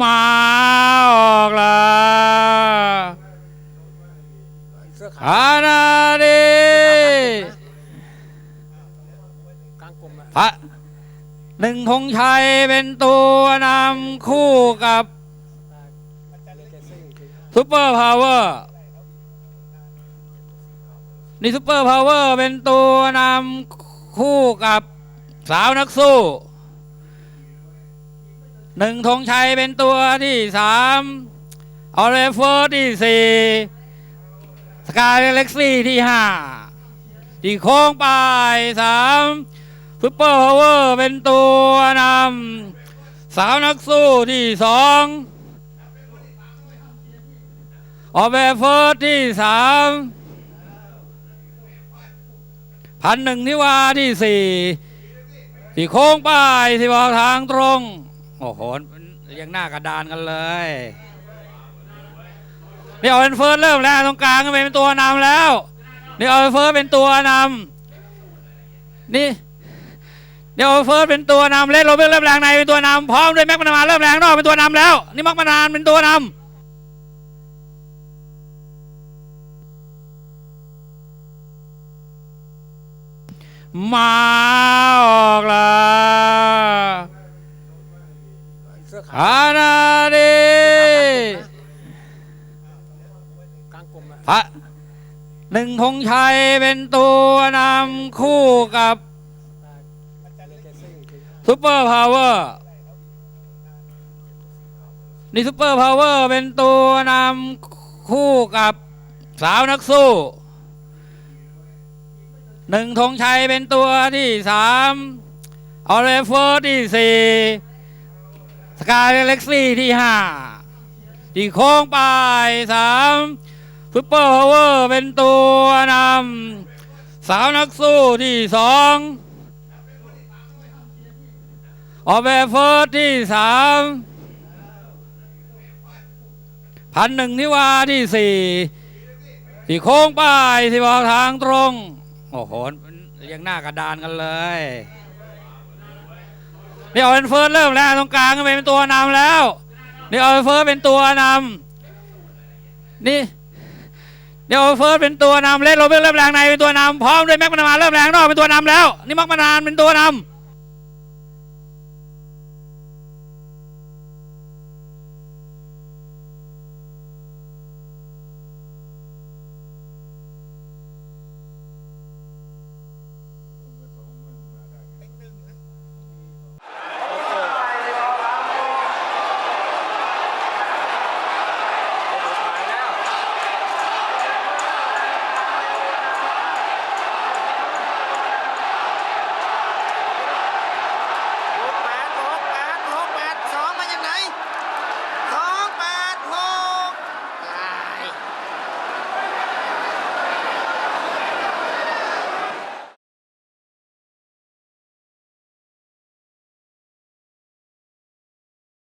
มาออกละอาอาณาดีพระหนึ่งธงชัยเป็นตัวนำคู่กับซูเปอร์พาวเวอร์นี่ซูเปอร์พาวเวอร์เป็นตัวนำคู่กับสาวนักสู้ หนึ่งธงชัยเป็นตัวที่สามออเรเฟอร์ที่สี่สกายเล็กซี่ที่ห้าที่โค้งปลายสามซูเปอร์พาวเวอร์เป็นตัวนำสาวนักสู้ที่สองออกแบเฟิร์สที่สามพันหนึ่งที่ว่าที่สี่ที่โค้งป้ายที่บอกทางตรง อ้โหเรียงหน้ากระดานกันเลยนี่ออกเป็นเฟิร์สเริ่มแล้วตรงกลางก็เป็นตัวนำแล้วนี่ออกเป็นเฟิร์สเป็นตัวนำนี่เดี๋ยวเฟิร์สเป็นตัวนำเล่นโรเบิร์ตเริ่มแรงในเป็นตัวนำพร้อมด้วยแม็กมานาเริ่มแรงนอกเป็นตัวนำแล้ว นี่ม็กมานานเป็นตัวนำมาออกละเสื้อขาว อาณาดีกลางกลมอะพระหนึ่งธงชัยเป็นตัวนำคู่กับเลเกซี่ถึงซูเปอร์พาวเวอร์นี่ซูเปอร์พาวเวอร์เป็นตัวนำคู่กับสาวนักสู้หนึ่งธงชัยเป็นตัวที่สามออเรเฟอร์ที่สี่ สกายเล็กซี่ที่ห้าที่โค้งไปสามซูเปอร์พาวเวอร์เป็นตัวนำสาวนักสู้ที่สองออกแบบเฟิร์สที่สามพันหนึ่งที่ว่าที่สี่ที่โค้งไปที่บอกทางตรง โอ้โหเรียงหน้ากระดานกันเลย นี่ออเป็นเฟิร์สเริ่มแล้วตรงกลางก็เป็นตัวนำแล้วนี่ออเป็นเฟิร์สเป็นตัวนำนี่เดี๋ยวเฟิร์สเป็นตัวนำเล่นโรเบิร์ตเริ่มแรงในเป็นตัวนำพร้อมด้วยแม็กมานาเริ่มแรงนอกเป็นตัวนำแล้ว นี่แม็กมานานเป็นตัวนำ